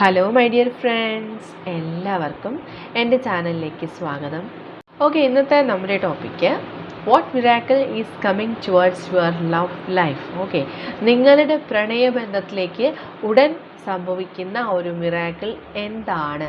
Hello my dear friends എല്ലാവർക്കും എന്റെ ചാനലിലേക്ക് സ്വാഗതം. ഓക്കെ ഇന്നത്തെ നമ്മുടെ topic what miracle is coming towards your love life okay നിങ്ങളുടെ പ്രണയബന്ധത്തിലേക്ക് ഉടൻ സംഭവിക്കുന്ന ഒരു മിറാക്കിൾ എന്താണ്?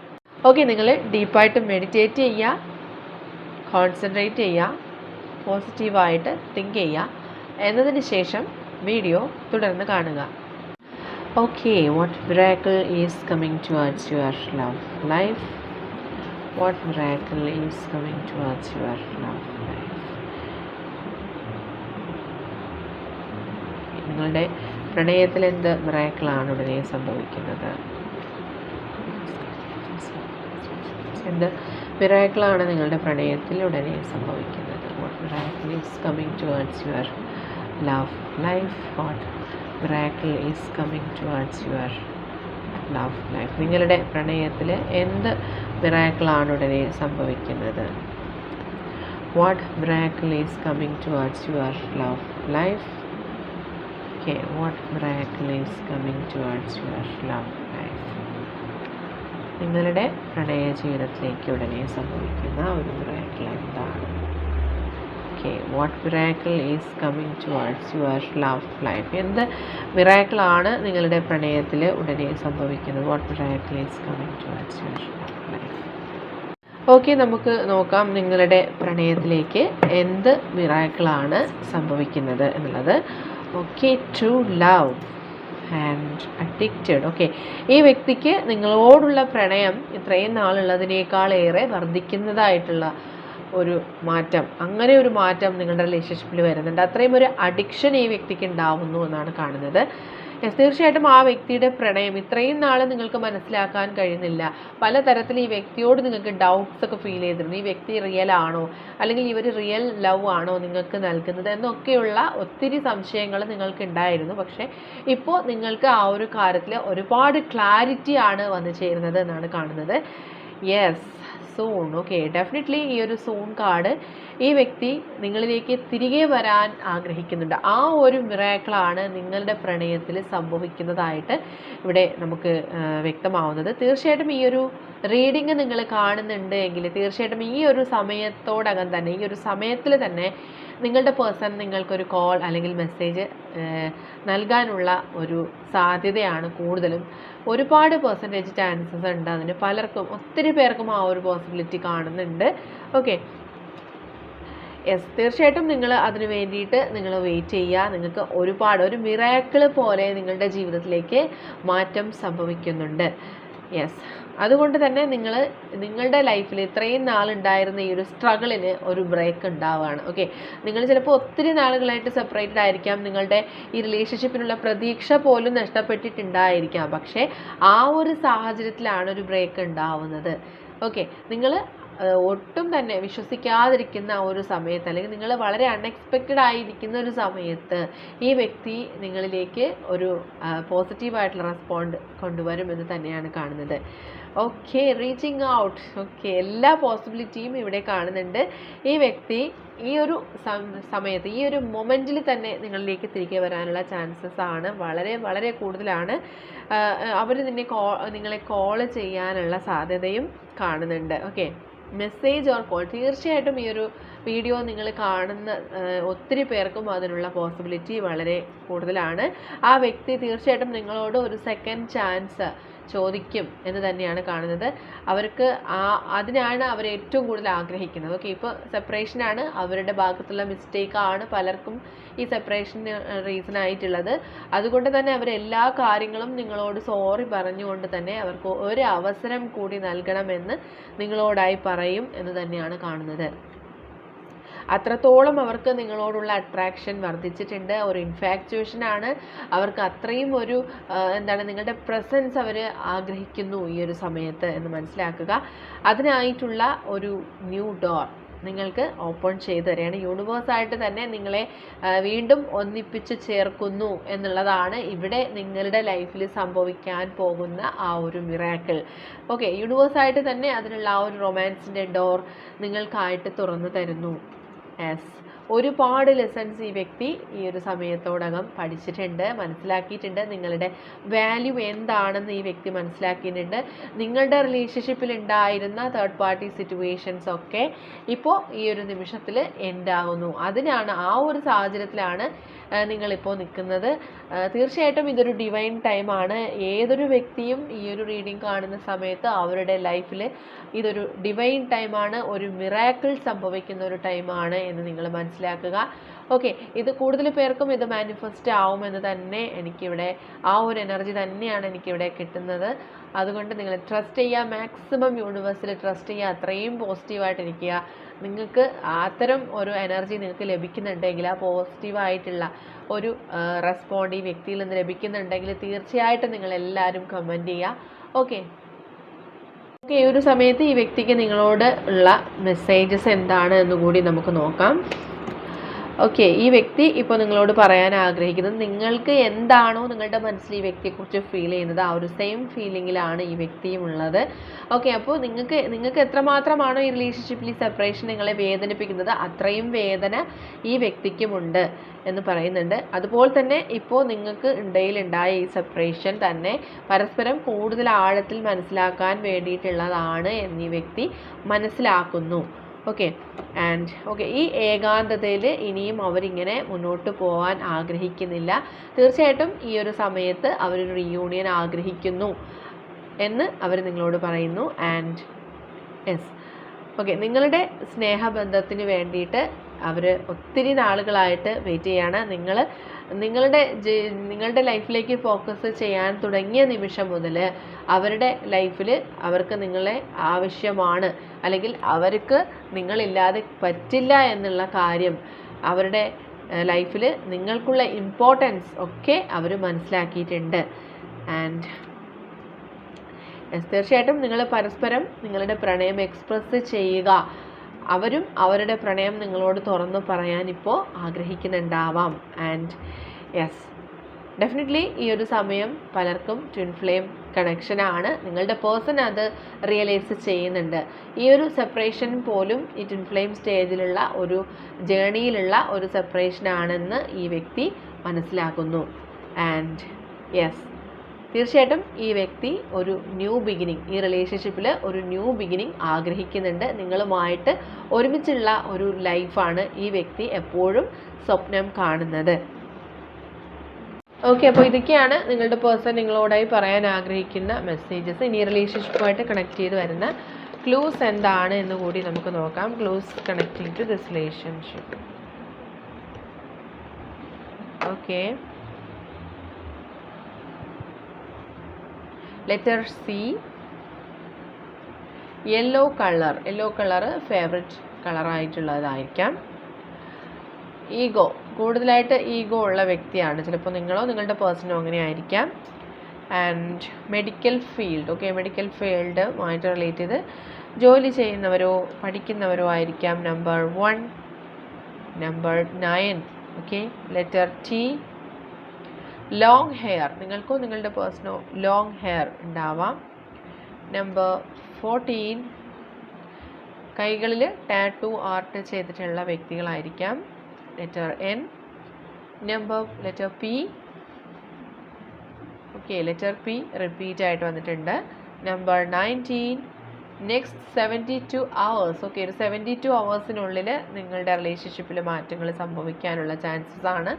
ഓക്കെ നിങ്ങൾ ഡീപ്പായിട്ട് മെഡിറ്റേറ്റ് ചെയ്യുക കോൺസെൻട്രേറ്റ് ചെയ്യുക പോസിറ്റീവായിട്ട് തിങ്ക് ചെയ്യുക. എന്നതിന് ശേഷം വീഡിയോ തുടർന്ന് കാണുക. Okay what miracle is coming towards your love life what miracle is coming towards your love life നിങ്ങളുടെ പ്രണയത്തിൽ എന്ത് മിറാക്കിളാണ് ഉടനെ സംഭവിക്കുന്നത്? എന്ത് മിറാക്കിളാണ് നിങ്ങളുടെ പ്രണയത്തിൽ ഉടനെ സംഭവിക്കുന്നത്. What miracle is coming towards your love life what miracle is coming towards your love life നിങ്ങളുടെ പ്രണയത്തിൽ എന്ത് മിറാക്കിളാണ് ഉടനെ സംഭവിക്കുന്നത്? What miracle is coming towards your love life okay what miracle is coming towards your love നിങ്ങളുടെ പ്രണയ ജീവിതത്തിലേക്ക് ഉടനെ സംഭവിക്കുന്ന ഒരു മിറാക്കിൾ എന്താണ്? Okay what miracle is coming towards your love life എന്ത് മിറാക്കിളാണ് നിങ്ങളുടെ പ്രണയത്തിൽ ഉടനെ സംഭവിക്കുന്നത്? What miracle is coming towards your love life okay നമുക്ക് നോക്കാം നിങ്ങളുടെ പ്രണയത്തിലേക്ക് എന്ത് മിറാക്കിളാണ് സംഭവിക്കുന്നത് എന്നുള്ളത്. Okay to love and addicted okay ഈ വ്യക്തിക്ക് നിങ്ങളോടുള്ള പ്രണയം ഇത്രയും നാളുള്ളതിനേക്കാളേറെ വർദ്ധിക്കുന്നതായിട്ടുള്ള ഒരു മാറ്റം അങ്ങനെ ഒരു മാറ്റം നിങ്ങളുടെ റിലേഷൻഷിപ്പിൽ വരുന്നുണ്ട്. അത്രയും ഒരു അഡിക്ഷൻ ഈ വ്യക്തിക്ക് ഉണ്ടാവുന്നു എന്നാണ് കാണുന്നത്. തീർച്ചയായിട്ടും ആ വ്യക്തിയുടെ പ്രണയം ഇത്രയും നാൾ നിങ്ങൾക്ക് മനസ്സിലാക്കാൻ കഴിയുന്നില്ല. പലതരത്തിൽ ഈ വ്യക്തിയോട് നിങ്ങൾക്ക് ഡൗട്ട്സ് ഒക്കെ ഫീൽ ചെയ്തിരുന്നു. ഈ വ്യക്തി റിയൽ ആണോ? അല്ലെങ്കിൽ ഇവർ റിയൽ ലവ് ആണോ നിങ്ങൾക്ക് നൽകുന്നത്? എന്നൊക്കെയുള്ള ഒത്തിരി സംശയങ്ങൾ നിങ്ങൾക്ക് ഉണ്ടായിരുന്നു. പക്ഷേ ഇപ്പോൾ നിങ്ങൾക്ക് ആ ഒരു കാര്യത്തിൽ ഒരുപാട് ക്ലാരിറ്റി ആണ് വന്നു ചേരുന്നത് എന്നാണ് കാണുന്നത്. യെസ് സൂൺ ഓക്കെ ഡെഫിനറ്റ്ലി ഈ ഒരു സോൺ കാർഡ് ഈ വ്യക്തി നിങ്ങളിലേക്ക് തിരികെ വരാൻ ആഗ്രഹിക്കുന്നുണ്ട്. ആ ഒരു മിറാക്കിളാണ് നിങ്ങളുടെ പ്രണയത്തിൽ സംഭവിക്കുന്നതായിട്ട് ഇവിടെ നമുക്ക് വ്യക്തമാവുന്നത്. തീർച്ചയായിട്ടും ഈ ഒരു റീഡിങ് നിങ്ങൾ കാണുന്നുണ്ട് എങ്കിൽ തീർച്ചയായിട്ടും ഈ ഒരു സമയത്തോടകം തന്നെ ഈ ഒരു സമയത്തിൽ തന്നെ നിങ്ങളുടെ പേഴ്സൺ നിങ്ങൾക്കൊരു കോൾ അല്ലെങ്കിൽ മെസ്സേജ് നൽകാനുള്ള ഒരു സാധ്യതയാണ് കൂടുതലും. ഒരുപാട് പെർസെന്റേജ് ചാൻസസ് ഉണ്ട് അതിന്. പലർക്കും ഒത്തിരി പേർക്കും ആ ഒരു പോസിബിലിറ്റി കാണുന്നുണ്ട്. ഓക്കെ യെസ് തീർച്ചയായിട്ടും നിങ്ങൾ അതിന് വേണ്ടിയിട്ട് നിങ്ങൾ വെയിറ്റ് ചെയ്യുക. നിങ്ങൾക്ക് ഒരുപാട് ഒരു മിറാക്കിൾ പോലെ നിങ്ങളുടെ ജീവിതത്തിലേക്ക് മാറ്റം സംഭവിക്കുന്നുണ്ട്. യെസ് അതുകൊണ്ട് തന്നെ നിങ്ങൾ നിങ്ങളുടെ ലൈഫിൽ ഇത്രയും നാളുണ്ടായിരുന്ന ഈ ഒരു സ്ട്രഗിളിന് ഒരു ബ്രേക്ക് ഉണ്ടാവുകയാണ് ഓക്കെ നിങ്ങൾ ചിലപ്പോൾ ഒത്തിരി നാളുകളായിട്ട് സെപ്പറേറ്റഡ് ആയിരിക്കാം. നിങ്ങളുടെ ഈ റിലേഷൻഷിപ്പിനുള്ള പ്രതീക്ഷ പോലും നഷ്ടപ്പെട്ടിട്ടുണ്ടായിരിക്കാം. പക്ഷേ ആ ഒരു സാഹചര്യത്തിലാണ് ഒരു ബ്രേക്ക് ഉണ്ടാവുന്നത്. ഓക്കെ നിങ്ങൾ ഒട്ടും തന്നെ വിശ്വസിക്കാതിരിക്കുന്ന ഒരു സമയത്ത് അല്ലെങ്കിൽ നിങ്ങൾ വളരെ അൺഎക്സ്പെക്റ്റഡ് ആയിരിക്കുന്ന ഒരു സമയത്ത് ഈ വ്യക്തി നിങ്ങളിലേക്ക് ഒരു പോസിറ്റീവായിട്ടുള്ള റെസ്പോണ്ട് കൊണ്ടുവരും എന്ന് തന്നെയാണ് കാണുന്നത്. ഓക്കെ റീച്ചിങ് ഔട്ട് ഓക്കെ എല്ലാ പോസിബിലിറ്റിയും ഇവിടെ കാണുന്നുണ്ട്. ഈ വ്യക്തി ഈ ഒരു സമയത്ത് ഈ ഒരു മൊമെന്റിൽ തന്നെ നിങ്ങളിലേക്ക് തിരികെ വരാനുള്ള ചാൻസസ് ആണ്. വളരെ വളരെ കൂടുതലാണ്. അവർ നിന്നെ നിങ്ങളെ കോൾ ചെയ്യാനുള്ള സാധ്യതയും കാണുന്നുണ്ട്. ഓക്കെ മെസ്സേജ് ഓർ കോൾ തീർച്ചയായിട്ടും ഈ ഒരു വീഡിയോ നിങ്ങൾ കാണുന്ന ഒത്തിരി പേർക്കും അതിനുള്ള പോസിബിലിറ്റി വളരെ കൂടുതലാണ്. ആ വ്യക്തി തീർച്ചയായിട്ടും നിങ്ങളോട് ഒരു സെക്കൻഡ് ചാൻസ് ചോദിക്കും എന്ന് തന്നെയാണ് കാണുന്നത്. അവർക്ക് ആ അതിനാണ് അവർ ഏറ്റവും കൂടുതൽ ആഗ്രഹിക്കുന്നത്. ഓക്കെ ഇപ്പോൾ സെപ്പറേഷനാണ് അവരുടെ ഭാഗത്തുള്ള മിസ്റ്റേക്ക് ആണ് പലർക്കും ഈ സെപ്പറേഷന് റീസൺ ആയിട്ടുള്ളത്. അതുകൊണ്ട് തന്നെ അവർ എല്ലാ കാര്യങ്ങളും നിങ്ങളോട് സോറി പറഞ്ഞുകൊണ്ട് തന്നെ അവർക്ക് ഒരു അവസരം കൂടി നൽകണമെന്ന് നിങ്ങളോടായി പറയും എന്ന് തന്നെയാണ് കാണുന്നത്. അത്രത്തോളം അവർക്ക് നിങ്ങളോടുള്ള അട്രാക്ഷൻ വർദ്ധിച്ചിട്ടുണ്ട്. ഒരു ഇൻഫാക്ച്വേഷനാണ് അവർക്ക് അത്രയും ഒരു എന്താണ് നിങ്ങളുടെ പ്രസൻസ് അവർ ആഗ്രഹിക്കുന്നു ഈ ഒരു സമയത്ത് എന്ന് മനസ്സിലാക്കുക. അതിനായിട്ടുള്ള ഒരു ന്യൂ ഡോർ നിങ്ങൾക്ക് ഓപ്പൺ ചെയ്തു തരികയാണ്. യൂണിവേഴ്സായിട്ട് തന്നെ നിങ്ങളെ വീണ്ടും ഒന്നിപ്പിച്ച് ചേർക്കുന്നു എന്നുള്ളതാണ് ഇവിടെ നിങ്ങളുടെ ലൈഫിൽ സംഭവിക്കാൻ പോകുന്ന ആ ഒരു മിറാക്കിൾ ഓക്കെ യൂണിവേഴ്സായിട്ട് തന്നെ അതിനുള്ള ആ ഒരു റൊമാൻസിന്റെ ഡോർ നിങ്ങൾക്കായിട്ട് തുറന്നു തരുന്നു. യെസ് ഒരുപാട് ലെസൺസ് ഈ വ്യക്തി ഈ ഒരു സമയത്തോടകം പഠിച്ചിട്ടുണ്ട് മനസ്സിലാക്കിയിട്ടുണ്ട്. നിങ്ങളുടെ വാല്യൂ എന്താണെന്ന് ഈ വ്യക്തി മനസ്സിലാക്കിയിട്ടുണ്ട്. നിങ്ങളുടെ റിലേഷൻഷിപ്പിൽ ഉണ്ടായിരുന്ന തേർഡ് പാർട്ടി സിറ്റുവേഷൻസ് ഒക്കെ ഇപ്പോൾ ഈ ഒരു നിമിഷത്തിൽ എൻഡാകുന്നു അതിനാണ് ആ ഒരു സാഹചര്യത്തിലാണ് നിങ്ങളിപ്പോൾ നിൽക്കുന്നത് തീർച്ചയായിട്ടും ഇതൊരു ഡിവൈൻ ടൈമാണ് ഏതൊരു വ്യക്തിയും ഈ ഒരു റീഡിംഗ് കാണുന്ന സമയത്ത് അവരുടെ ലൈഫിൽ ഇതൊരു ഡിവൈൻ ടൈമാണ് ഒരു മിറാക്കിൾ സംഭവിക്കുന്ന ഒരു ടൈമാണ് എന്ന് നിങ്ങൾ മനസ്സിലാക്കുക. ഓക്കെ ഇത് കൂടുതൽ പേർക്കും ഇത് മാനിഫെസ്റ്റ് ആവുമെന്ന് തന്നെ എനിക്കിവിടെ ആ ഒരു എനർജി തന്നെയാണ് എനിക്കിവിടെ കിട്ടുന്നത്. അതുകൊണ്ട് നിങ്ങൾ ട്രസ്റ്റ് ചെയ്യുക മാക്സിമം യൂണിവേഴ്സിൽ ട്രസ്റ്റ് ചെയ്യുക അത്രയും പോസിറ്റീവായിട്ട് ഇരിക്കുക. നിങ്ങൾക്ക് അത്തരം ഒരു എനർജി നിങ്ങൾക്ക് ലഭിക്കുന്നുണ്ടെങ്കിൽ ആ പോസിറ്റീവായിട്ടുള്ള ഒരു റെസ്പോണ്ട് ഈ വ്യക്തിയിൽ നിന്ന് ലഭിക്കുന്നുണ്ടെങ്കിൽ തീർച്ചയായിട്ടും നിങ്ങൾ എല്ലാവരും കമന്റ് ചെയ്യുക. ഓക്കെ ഓക്കെ ഈ ഒരു സമയത്ത് ഈ വ്യക്തിക്ക് നിങ്ങളോട് ഉള്ള മെസ്സേജസ് എന്താണ് എന്നുകൂടി നമുക്ക് നോക്കാം. ഓക്കെ ഈ വ്യക്തി ഇപ്പോൾ നിങ്ങളോട് പറയാൻ ആഗ്രഹിക്കുന്നത് നിങ്ങൾക്ക് എന്താണോ നിങ്ങളുടെ മനസ്സിൽ ഈ വ്യക്തിയെക്കുറിച്ച് ഫീൽ ചെയ്യുന്നത് ആ ഒരു സെയിം ഫീലിങ്ങിലാണ് ഈ വ്യക്തിയും ഉള്ളത്. ഓക്കെ അപ്പോൾ നിങ്ങൾക്ക് നിങ്ങൾക്ക് എത്രമാത്രമാണോ ഈ റിലേഷൻഷിപ്പിൽ ഈ സെപ്പറേഷൻ നിങ്ങളെ വേദനിപ്പിക്കുന്നത് അത്രയും വേദന ഈ വ്യക്തിക്കുമുണ്ട് എന്ന് പറയുന്നുണ്ട്. അതുപോലെ തന്നെ ഇപ്പോൾ നിങ്ങൾക്ക് ഇടയിലുണ്ടായ ഈ സെപ്പറേഷൻ തന്നെ പരസ്പരം കൂടുതൽ ആഴത്തിൽ മനസ്സിലാക്കാൻ വേണ്ടിയിട്ടുള്ളതാണ് എന്നീ വ്യക്തി മനസ്സിലാക്കുന്നു. ഓക്കെ ആൻഡ് ഓക്കെ ഈ ഏകാന്തതയിൽ ഇനിയും അവരിങ്ങനെ മുന്നോട്ട് പോകാൻ ആഗ്രഹിക്കുന്നില്ല. തീർച്ചയായിട്ടും ഈ ഒരു സമയത്ത് അവരൊരു റീയൂണിയൻ ആഗ്രഹിക്കുന്നു എന്ന് അവർ നിങ്ങളോട് പറയുന്നു. ആൻഡ് യെസ് ഓക്കെ നിങ്ങളുടെ സ്നേഹബന്ധത്തിന് വേണ്ടിയിട്ട് അവർ ഒത്തിരി നാളുകളായിട്ട് വെയിറ്റ് ചെയ്യാണ്. നിങ്ങൾ നിങ്ങളുടെ നിങ്ങളുടെ ലൈഫിലേക്ക് ഫോക്കസ് ചെയ്യാൻ തുടങ്ങിയ നിമിഷം മുതൽ അവരുടെ ലൈഫിൽ അവർക്ക് നിങ്ങളെ ആവശ്യമാണ്. അല്ലെങ്കിൽ അവർക്ക് നിങ്ങളില്ലാതെ പറ്റില്ല എന്നുള്ള കാര്യം അവരുടെ ലൈഫിൽ നിങ്ങൾക്കുള്ള ഇമ്പോർട്ടൻസ് ഒക്കെ അവർ മനസ്സിലാക്കിയിട്ടുണ്ട്. ആൻഡ് തീർച്ചയായിട്ടും നിങ്ങൾ പരസ്പരം നിങ്ങളുടെ പ്രണയം എക്സ്പ്രസ് ചെയ്യുക. അവരും അവരുടെ പ്രണയം നിങ്ങളോട് തുറന്നു പറയാൻ ഇപ്പോൾ ആഗ്രഹിക്കുന്നുണ്ടാവാം. ആൻഡ് യെസ് ഡെഫിനറ്റ്ലി ഈ ഒരു സമയം പലർക്കും ട്വിൻ ഫ്ലെയിം കണക്ഷനാണ് നിങ്ങളുടെ പേഴ്സൺ അത് റിയലൈസ് ചെയ്യുന്നുണ്ട്. ഈ ഒരു സെപ്പറേഷൻ പോലും ഈ ട്വിൻ ഫ്ലെയിം സ്റ്റേജിലുള്ള ഒരു ജേണിയിലുള്ള ഒരു സെപ്പറേഷനാണെന്ന് ഈ വ്യക്തി മനസ്സിലാക്കുന്നു. ആൻഡ് യെസ് തീർച്ചയായിട്ടും ഈ വ്യക്തി ഒരു ന്യൂ ബിഗിനിങ് ഈ റിലേഷൻഷിപ്പിൽ ഒരു ന്യൂ ബിഗിനിങ് ആഗ്രഹിക്കുന്നുണ്ട്. നിങ്ങളുമായിട്ട് ഒരുമിച്ചുള്ള ഒരു ലൈഫാണ് ഈ വ്യക്തി എപ്പോഴും സ്വപ്നം കാണുന്നത്. ഓക്കെ അപ്പോൾ ഇതൊക്കെയാണ് നിങ്ങളുടെ പേഴ്സൺ നിങ്ങളോടായി പറയാൻ ആഗ്രഹിക്കുന്ന മെസ്സേജസ് ഇനി റിലേഷൻഷിപ്പുമായിട്ട് കണക്ട് ചെയ്ത് വരുന്ന ക്ലൂസ് എന്താണ് എന്ന് കൂടി നമുക്ക് നോക്കാം. Clues connecting to this relationship okay letter C yellow colour yellow colour favourite കളറായിട്ടുള്ളതായിരിക്കാം ego കൂടുതലായിട്ട് ഈഗോ ഉള്ള വ്യക്തിയാണ്. ചിലപ്പോൾ നിങ്ങളോ നിങ്ങളുടെ പേഴ്സണോ അങ്ങനെ ആയിരിക്കാം and medical field okay medical ഫീൽഡുമായിട്ട് relate ചെയ്ത് ജോലി ചെയ്യുന്നവരോ പഠിക്കുന്നവരോ ആയിരിക്കാം. Number one number nine okay letter T long hair നിങ്ങൾക്കോ നിങ്ങളുടെ പേഴ്സണോ ലോങ് ഹെയർ ഉണ്ടാവാം. നമ്പർ ഫോർട്ടീൻ കൈകളിൽ ടാറ്റു ആർട്ട് ചെയ്തിട്ടുള്ള വ്യക്തികളായിരിക്കാം. Letter N number letter P okay letter P repeat ആയിട്ട് വന്നിട്ടുണ്ട്. Number nineteen next seventy two hours okay ഒരു seventy two അവേഴ്സിനുള്ളിൽ നിങ്ങളുടെ റിലേഷൻഷിപ്പിൽ മാറ്റങ്ങൾ സംഭവിക്കാനുള്ള ചാൻസസ് ആണ്.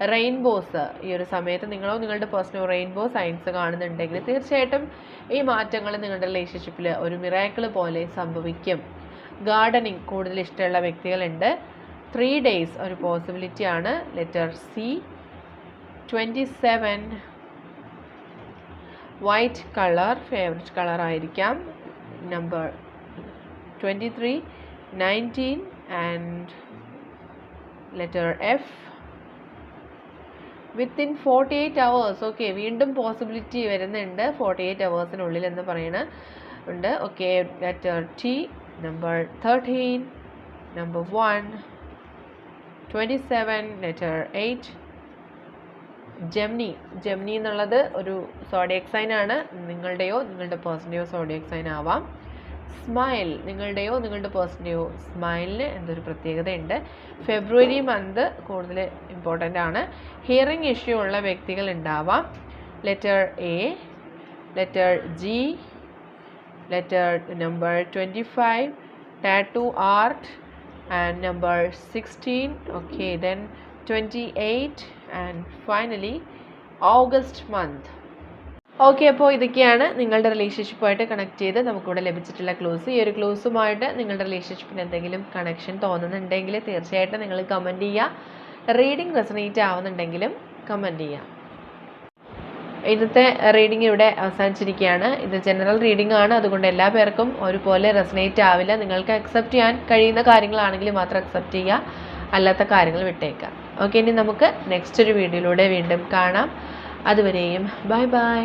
റെയിൻബോസ് ഈ ഒരു സമയത്ത് നിങ്ങളോ നിങ്ങളുടെ പേഴ്സണൽ റെയിൻബോ സയൻസ് കാണുന്നുണ്ടെങ്കിൽ തീർച്ചയായിട്ടും ഈ മാറ്റങ്ങൾ നിങ്ങളുടെ റിലേഷൻഷിപ്പിൽ ഒരു മിറാക്കിൾ പോലെ സംഭവിക്കും. ഗാർഡനിങ് കൂടുതൽ ഇഷ്ടമുള്ള വ്യക്തികളുണ്ട്. ത്രീ ഡേയ്സ് ഒരു പോസിബിലിറ്റി ആണ്. Letter C twenty seven white colour favourite colour ആയിരിക്കാം. Number twenty three nineteen and letter F within forty eight hours okay വീണ്ടും പോസിബിലിറ്റി വരുന്നുണ്ട്. ഫോർട്ടി എയ്റ്റ് അവേഴ്സിനുള്ളിൽ എന്ന് പറയണ ഉണ്ട്. Okay letter T number thirteen number one twenty seven letter eight Gemini Gemini എന്നുള്ളത് ഒരു zodiac sign ആണ്. നിങ്ങളുടെയോ നിങ്ങളുടെ പേഴ്സന്റെയോ സോഡിയക് സൈൻ ആവാം. സ്മൈൽ നിങ്ങളുടെയോ നിങ്ങളുടെ പേഴ്സന്റെയോ സ്മൈലിന് എന്തൊരു പ്രത്യേകതയുണ്ട്? ഫെബ്രുവരി മന്ത് കൂടുതൽ ഇമ്പോർട്ടന്റ് ആണ്. ഹിയറിംഗ് ഇഷ്യൂ ഉള്ള വ്യക്തികൾ ഉണ്ടാവാം. Letter A letter G letter number twenty five tattoo art and number sixteen okay then twenty eight and finally August month okay അപ്പോൾ ഇതൊക്കെയാണ് നിങ്ങളുടെ റിലേഷൻഷിപ്പുമായിട്ട് കണക്ട് ചെയ്ത് നമുക്കിവിടെ ലഭിച്ചിട്ടുള്ള ക്ലോസ് ഈ ഒരു ക്ലോസുമായിട്ട് നിങ്ങളുടെ റിലേഷൻഷിപ്പിന് എന്തെങ്കിലും കണക്ഷൻ തോന്നുന്നുണ്ടെങ്കിൽ തീർച്ചയായിട്ടും നിങ്ങൾ കമന്റ് ചെയ്യുക. റീഡിംഗ് റെസണേറ്റ് ആവുന്നുണ്ടെങ്കിലും കമന്റ് ചെയ്യുക. ഇന്നത്തെ റീഡിംഗ് ഇവിടെ അവസാനിച്ചിരിക്കുകയാണ്. ഇത് ജനറൽ റീഡിംഗ് ആണ്. അതുകൊണ്ട് എല്ലാ പേർക്കും ഒരുപോലെ റെസനേറ്റ് ആവില്ല. നിങ്ങൾക്ക് അക്സെപ്റ്റ് ചെയ്യാൻ കഴിയുന്ന കാര്യങ്ങളാണെങ്കിൽ മാത്രം അക്സെപ്റ്റ് ചെയ്യുക. അല്ലാത്ത കാര്യങ്ങൾ വിട്ടേക്കുക. ഓക്കെ ഇനി നമുക്ക് നെക്സ്റ്റ് ഒരു വീഡിയോയിലൂടെ വീണ്ടും കാണാം. അതുവരെയും ബൈ ബൈ